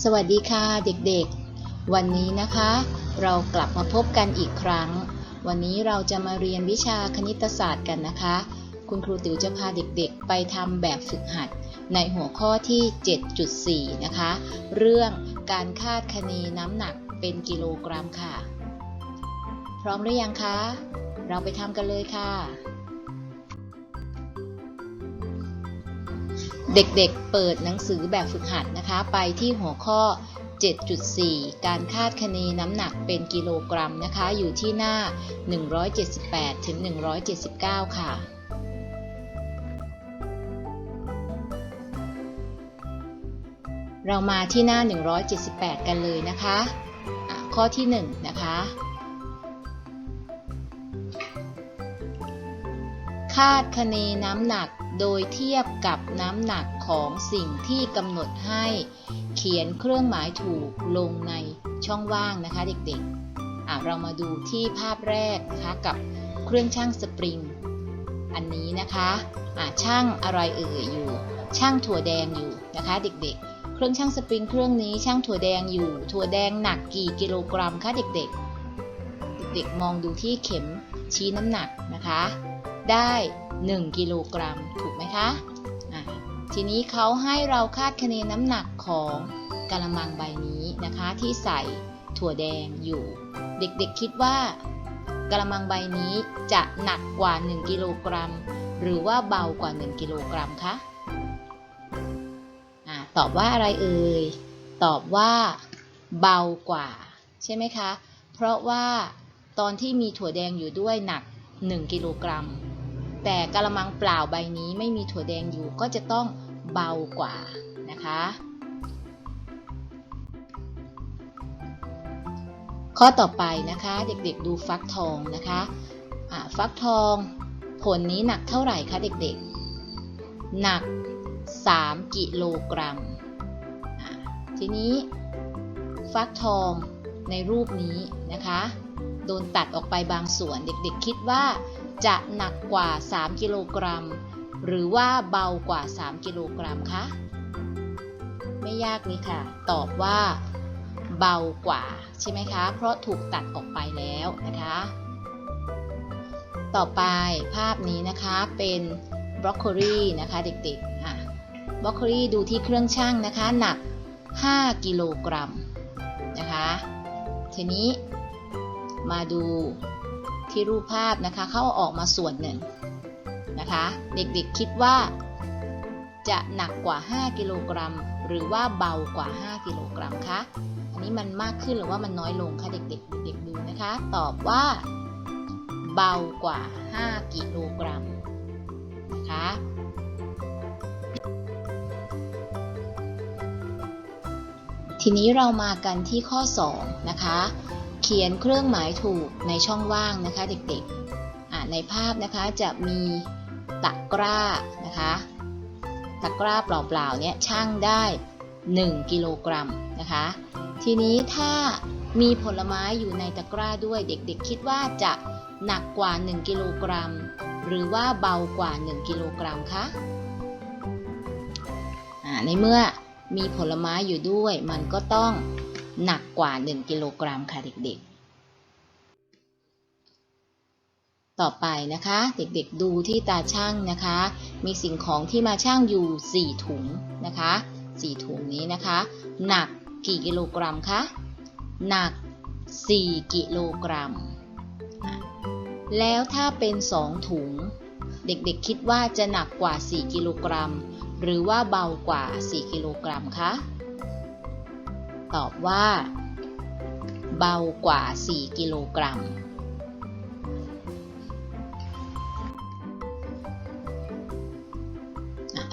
สวัสดีค่ะเด็กๆ วันนี้นะคะ เรากลับมาพบกันอีกครั้ง วันนี้เราจะมาเรียนวิชาคณิตศาสตร์กันนะคะ คุณครูติ๋วจะพาเด็กๆ ไปทำแบบฝึกหัด ในหัวข้อที่ 7.4 นะคะ เรื่องการคาดคะเนน้ำหนักเป็นกิโลกรัมค่ะ พร้อมหรือยังคะ เราไปทำกันเลยค่ะ เด็กๆ เปิดหนังสือแบบฝึกหัดนะคะ ไปที่หัวข้อ 7.4 การคาดคะเนน้ำหนักเป็นกิโลกรัมนะคะ อยู่ที่หน้า 178 ถึง 179 ค่ะ เรามาที่หน้า 178 กันเลยนะคะะข้อที่ 1 นะคะคาดคะเนน้ำหนัก โดยเทียบกับน้ำหนักของสิ่งที่กำหนดให้ เขียนเครื่องหมายถูกลงในช่องว่างนะคะเด็กๆอะเรามาดูที่ภาพแรกนะคะกับเครื่องช่างสปริง อันนี้นะคะะช่างอะไรเอ่ยอยู่ ช่างถั่วแดงอยู่นะคะเด็กๆเครื่องช่างสปริงเครื่องนี้ช่างถั่วแดงอยู่ ถั่วแดงหนักกี่กิโลกรัมคะเด็กๆ เด็กๆ มองดูที่เข็มชี้น้ำหนักนะคะ ได้ 1 กิโลกรัม ถูกไหมคะะทีนี้เขาให้เราคาดคะเนน้ำหนักของกะละมังใบนี้นะคะ ที่ใส่ถั่วแดงอยู่ เด็กๆคิดว่ากะละมังใบนี้จะหนักกว่า 1 กิโลกรัม หรือว่าเบากว่า 1 กิโลกรัมคะอะตอบว่าอะไรเอ่ย ตอบว่าเบากว่า ใช่ไหมคะ เพราะว่าตอนที่มีถั่วแดงอยู่ด้วยหนัก 1 กิโลกรัม แต่กะละมังเปล่าใบนี้ไม่มีถั่วแดงอยู่ก็จะต้องเบากว่านะคะ ข้อต่อไปนะคะเด็กๆดูฟักทองนะคะะฟักทองผลนี้หนักเท่าไหร่คะเด็กๆ หนัก 3 กิโลกรัม ทีนี้ฟักทองในรูปนี้นะคะ โดนตัดออกไปบางส่วนเด็กๆคิดว่า จะหนักกว่า 3 กิโลกรัม หรือว่าเบากว่า 3 กิโลกรัมคะ ไม่ยากเลยค่ะ ตอบว่า เบากว่าใช่ไหมคะ เพราะถูกตัดออกไปแล้วนะคะ ต่อไปภาพนี้นะคะเป็นบรอกโคลีนะคะเด็กๆอะบรอกโคลีดูที่เครื่องช่างนะคะ หนัก 5 กิโลกรัมนะคะ ทีนี้มาดู ที่รูปภาพนะคะ เขาเอาออกมาส่วนหนึ่งนะคะ เด็กๆคิดว่า จะหนักกว่า 5 กิโลกรัม หรือว่าเบากว่า 5 กิโลกรัมคะอันนี้มันมากขึ้นหรือว่ามันน้อยลงคะเด็กๆเด็กๆดูนะคะ ตอบว่า เบากว่า 5 กิโลกรัมนะคะทีนี้เรามากันที่ข้อ 2 นะคะ เขียนเครื่องหมายถูกในช่องว่างนะคะเด็กๆในภาพนะคะจะมีตะกร้านะคะตะกร้าเปล่าๆเนี่ยช่างได้ 1 กิโลกรัมนะคะ ทีนี้ถ้ามีผลไม้อยู่ในตะกร้าด้วยเด็กๆ คิดว่าจะหนักกว่า 1 กิโลกรัม หรือว่าเบากว่า 1 กิโลกรัมคะในเมื่อมีผลไม้อยู่ด้วยมันก็ต้อง หนักกว่า 1 กิโลกรัมค่ะเด็กๆ ต่อไปนะคะ เด็กๆดูที่ตาช่างนะคะ มีสิ่งของที่มาช่างอยู่ 4 ถุงนะคะ 4 ถุงนี้นะคะ หนักกี่กิโลกรัมคะ หนัก 4 กิโลกรัม แล้วถ้าเป็น 2 ถุง เด็กๆคิดว่าจะหนักกว่า 4 กิโลกรัม หรือว่าเบากว่า 4 กิโลกรัมคะ ตอบว่า เบากว่า 4 กิโลกรัม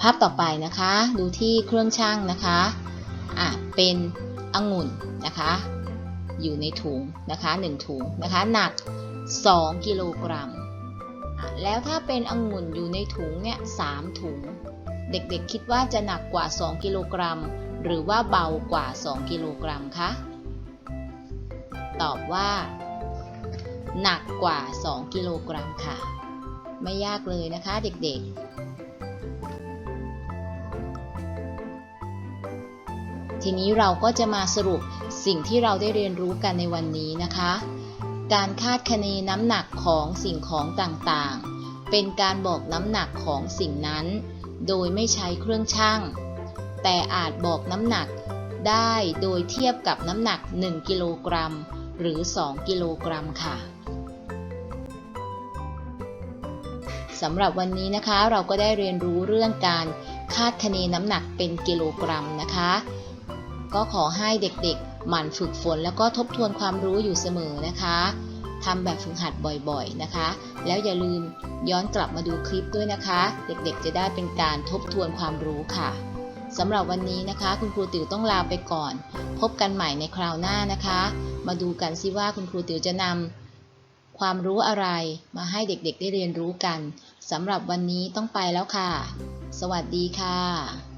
ภาพต่อไปนะคะ ดูที่เครื่องช่างนะคะอะเป็นองุ่นนะคะ อยู่ในถุงนะคะ1ถุงนะคะ หนัก 2 กิโลกรัม แล้วถ้าเป็นองุ่นอยู่ในถุงเนี่ย3ถุง เด็กๆคิดว่าจะหนักกว่า 2 กิโลกรัม หรือว่าเบากว่า 2 กิโลกรัมคะ ตอบว่า หนักกว่า 2 กิโลกรัมค่ะ ไม่ยากเลยนะคะเด็กๆ ทีนี้เราก็จะมาสรุปสิ่งที่เราได้เรียนรู้กันในวันนี้นะคะ การคาดคะเนน้ำหนักของสิ่งของต่างๆ เป็นการบอกน้ำหนักของสิ่งนั้น โดยไม่ใช้เครื่องชั่ง แต่อาจบอกน้ำหนักได้โดยเทียบกับน้ำหนัก 1 กิโลกรัม หรือ 2 กิโลกรัมค่ะสำหรับวันนี้นะคะเราก็ได้เรียนรู้เรื่องการคาดคะเนน้ำหนักเป็นกิโลกรัมนะคะ ก็ขอให้เด็กๆ หมั่นฝึกฝนแล้วก็ทบทวนความรู้อยู่เสมอนะคะทำแบบฝึกหัดบ่อยๆนะคะ แล้วอย่าลืมย้อนกลับมาดูคลิปด้วยนะคะ เด็กๆ จะได้เป็นการทบทวนความรู้ค่ะ สำหรับวันนี้นะคะ คุณครูติ๋วต้องลาไปก่อน พบกันใหม่ในคราวหน้านะคะ มาดูกันซิว่าคุณครูติ๋วจะนำความรู้อะไรมาให้เด็กๆได้เรียนรู้กันสำหรับวันนี้ต้องไปแล้วค่ะ สวัสดีค่ะ